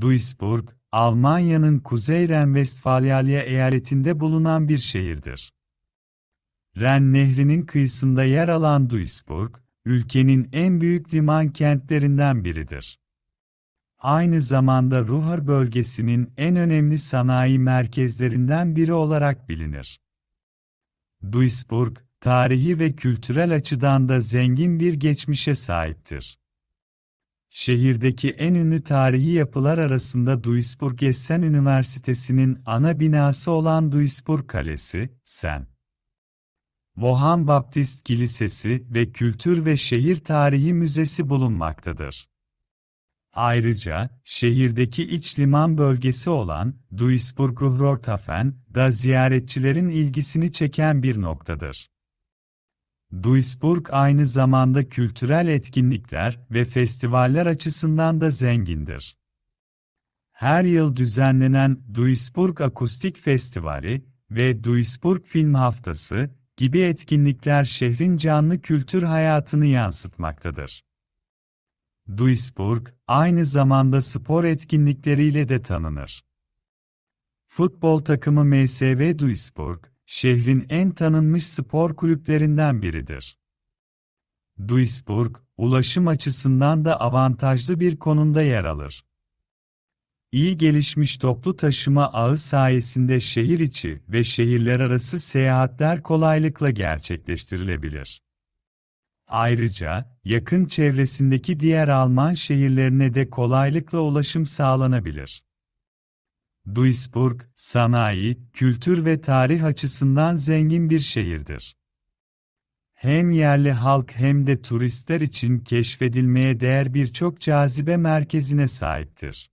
Duisburg, Almanya'nın Kuzey Ren-Vestfalya eyaletinde bulunan bir şehirdir. Ren Nehri'nin kıyısında yer alan Duisburg, ülkenin en büyük liman kentlerinden biridir. Aynı zamanda Ruhr bölgesinin en önemli sanayi merkezlerinden biri olarak bilinir. Duisburg, tarihi ve kültürel açıdan da zengin bir geçmişe sahiptir. Şehirdeki en ünlü tarihi yapılar arasında Duisburg Essen Üniversitesi'nin ana binası olan Duisburg Kalesi, Sen. Mohan Baptist Kilisesi ve Kültür ve Şehir Tarihi Müzesi bulunmaktadır. Ayrıca, şehirdeki iç liman bölgesi olan Duisburg Ruhrhafen da ziyaretçilerin ilgisini çeken bir noktadır. Duisburg aynı zamanda kültürel etkinlikler ve festivaller açısından da zengindir. Her yıl düzenlenen Duisburg Akustik Festivali ve Duisburg Film Haftası gibi etkinlikler şehrin canlı kültür hayatını yansıtmaktadır. Duisburg, aynı zamanda spor etkinlikleriyle de tanınır. Futbol takımı MSV Duisburg, şehrin en tanınmış spor kulüplerinden biridir. Duisburg, ulaşım açısından da avantajlı bir konumda yer alır. İyi gelişmiş toplu taşıma ağı sayesinde şehir içi ve şehirler arası seyahatler kolaylıkla gerçekleştirilebilir. Ayrıca, yakın çevresindeki diğer Alman şehirlerine de kolaylıkla ulaşım sağlanabilir. Duisburg, sanayi, kültür ve tarih açısından zengin bir şehirdir. Hem yerli halk hem de turistler için keşfedilmeye değer birçok cazibe merkezine sahiptir.